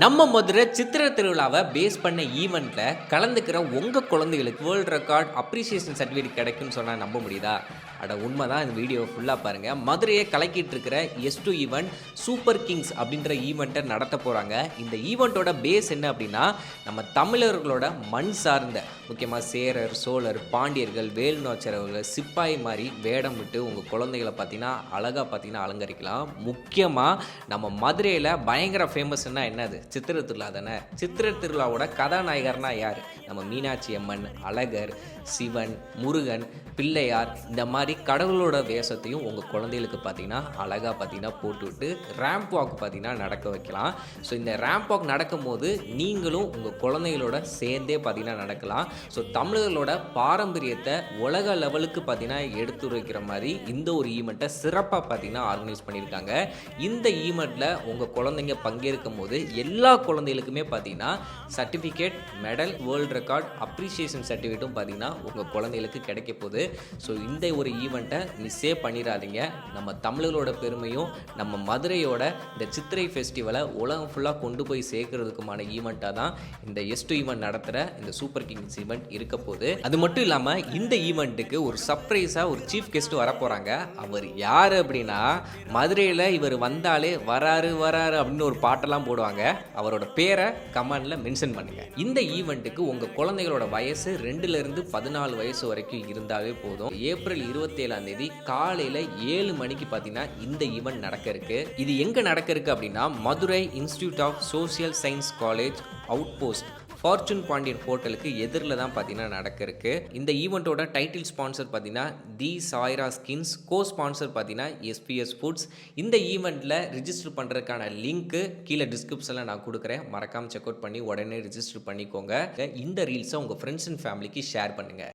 நம்ம மதுரை சித்திர திருவிழாவை பேஸ் பண்ண ஈவெண்ட்டில் கலந்துக்கிற உங்கள் குழந்தைகளுக்கு வேர்ல்டு ரெக்கார்ட் அப்ரிசியேஷன் சர்டிஃபிகேட் கிடைக்கும்னு சொன்னால் நம்ப முடியுதா? அட உண்மை தான் இந்த வீடியோ ஃபுல்லாக பாருங்கள் மதுரையை கலக்கிட்டு இருக்கிற S two event super kings அப்படின்ற ஈவெண்ட்டை நடத்த போகிறாங்க இந்த ஈவெண்ட்டோட பேஸ் என்ன அப்படின்னா நம்ம தமிழர்களோட மண் சார்ந்த முக்கியமாக சேரர் சோழர் பாண்டியர்கள் வேல் நாச்சரவர்கள் சிப்பாய் மாதிரி வேடம் விட்டு உங்கள் குழந்தைகளை பார்த்தீங்கன்னா அழகாக பார்த்தீங்கன்னா அலங்கரிக்கலாம். முக்கியமாக நம்ம மதுரையில் பயங்கர ஃபேமஸ்னால் என்னது சித்திரை திருவிழா தானே? சித்திரை திருவிழாவோட கதாநாயகர்னா யார்? நம்ம மீனாட்சி அம்மன் அழகர் சிவன் முருகன் பிள்ளையார் இந்த மாதிரி கடவுளோட வேஷத்தையும் உங்கள் குழந்தைகளுக்கு பார்த்தீங்கன்னா அழகாக பார்த்தீங்கன்னா போட்டுவிட்டு ரேம்ப் வாக் பார்த்தீங்கன்னா நடக்க வைக்கலாம். ஸோ இந்த ரேம்ப் வாக் நடக்கும்போது நீங்களும் உங்கள் குழந்தைகளோட சேர்ந்தே பார்த்தீங்கன்னா நடக்கலாம். ஸோ தமிழர்களோட பாரம்பரியத்தை உலக லெவலுக்கு பார்த்தீங்கன்னா எடுத்து வைக்கிற மாதிரி இந்த ஒரு ஈவெண்ட்டை சிறப்பாக பார்த்தீங்கன்னா ஆர்கனைஸ் பண்ணியிருக்காங்க. இந்த ஈவெண்ட்டில் உங்கள் குழந்தைங்க பங்கேற்கும் போது எல்லா குழந்தைகளுக்குமே பார்த்தீங்கன்னா certificate medal world record appreciation சர்டிஃபிகேட்டும் பார்த்தீங்கன்னா உங்கள் குழந்தைகளுக்கு கிடைக்க போகுது. ஸோ இந்த ஒரு ஈவெண்ட்டை மிஸ்ஸே பண்ணிடாதீங்க நம்ம தமிழர்களோட பெருமையும் நம்ம மதுரையோட இந்த சித்திரை ஃபெஸ்டிவலை உலகம் ஃபுல்லாக கொண்டு போய் சேர்க்கறதுக்குமான ஈவெண்ட்டாக தான் இந்த எஸ் டூ ஈவெண்ட் நடத்துகிற இந்த சூப்பர் கிங்ஸ் ஈவெண்ட் இருக்க போகுது. அது மட்டும் இல்லாமல் இந்த ஈவெண்ட்டுக்கு ஒரு சர்ப்ரைஸாக ஒரு சீஃப் கெஸ்ட் வரப்போகிறாங்க அவர் யார் அப்படின்னா மதுரையில் இவர் வந்தாலே வராரு வராரு அப்படின்னு ஒரு பாட்டெல்லாம் போடுவாங்க. அவரோட பேரை கமெண்டில் மென்ஷன் பண்ணுங்கள் இந்த ஈவெண்ட்டுக்கு உங்கள் குழந்தைகளோட வயசு ரெண்டுலேருந்து பதினாலு வயசு வரைக்கும் இருந்தாலே போதும். ஏப்ரல் இருபது இருபத்தேழாம் தேதி காலையில் ஏழு மணிக்கு பார்த்தீங்கன்னா இந்த ஈவெண்ட் நடக்க இருக்கு. இது எங்கே நடக்க இருக்கு அப்படின்னா Madurai institute of social science college out post fortune Pandian ஹோட்டலுக்கு எதிரில் தான் பார்த்தீங்கன்னா நடக்க இருக்கு. இந்த ஈவெண்ட்டோட டைட்டில் ஸ்பான்சர் பார்த்தீங்கன்னா the Saira skins co sponsor பார்த்தீங்கன்னா எஸ்பிஎஸ் ஃபுட்ஸ் இந்த ஈவெண்ட்டில் ரிஜிஸ்டர் பண்ணுறதுக்கான லிங்க்கு கீழே டிஸ்கிரிப்ஷனில் நான் கொடுக்குறேன். மறக்காமல் செக் அவுட் பண்ணி உடனே ரிஜிஸ்டர் பண்ணிக்கோங்க. இந்த ரீல்ஸை உங்கள் ஃப்ரெண்ட்ஸ் அண்ட் ஃபேமிலிக்கு ஷேர் பண்ணுங்கள்